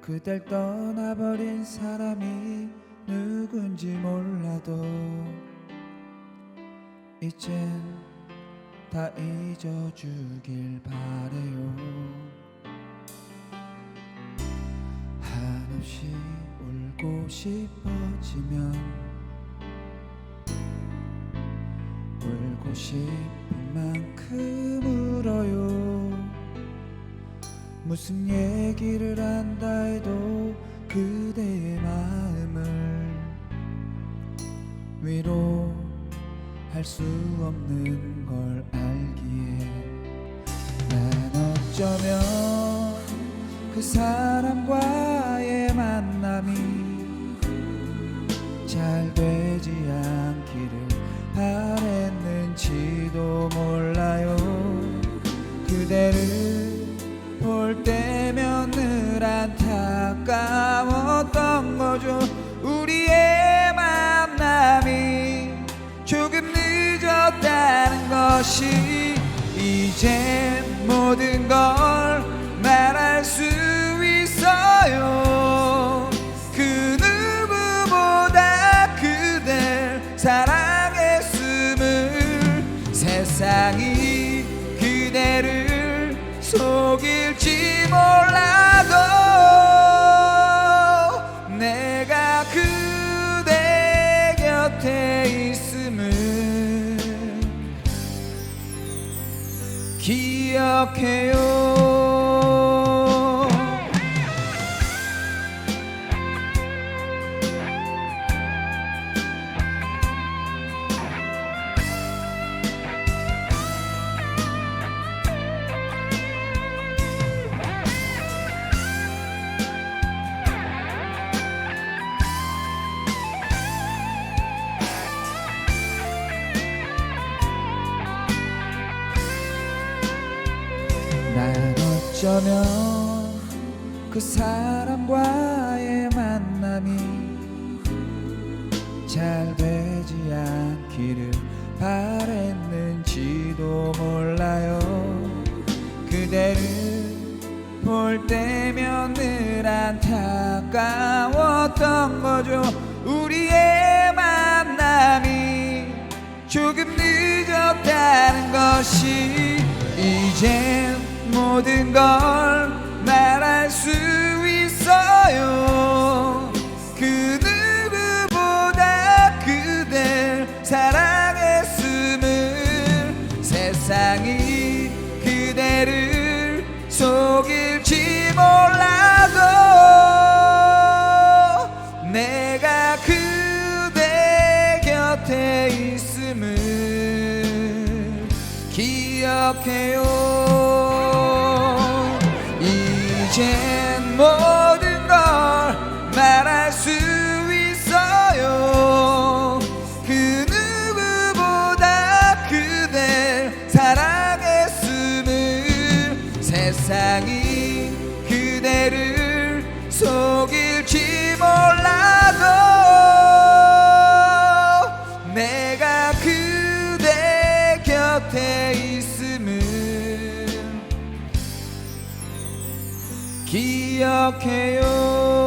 그댈 떠나버린 사람이 누군지 몰라도 이젠 다 잊어주길 바래요. 한없이 울고 싶어지면 울고 싶은 만큼 울어요 무슨 얘기를 한다 해도 그대의 마음을 위로할 수 없는 걸 알기에 난 어쩌면 그 사람과의 만남이 잘 되지 않기를 바랬는지도 몰라요. 그대를 조금 늦었다는 것이 이젠 모든 걸 말할 수 있어요. 그 누구보다 그댈 사랑했음을 세상이 그대를 속일지 몰라도 기억해요 어쩌면 그 사람과의 만남이 잘 되지 않기를 바랬는지도 몰라요. 그대를 볼 때면 늘 안타까웠던 거죠. 우리의 만남이 조금 늦었다는 것이 이젠 모든 걸 말할 수 있어요. 그 누구보다 그댈 사랑했음을 세상이 그대를 속일지 몰라도 내가 그대 곁에 있음을 기억해요 이젠 모든 걸 말할 수 있어요. 그 누구보다 그댈 사랑했음을 세상이 기억해요.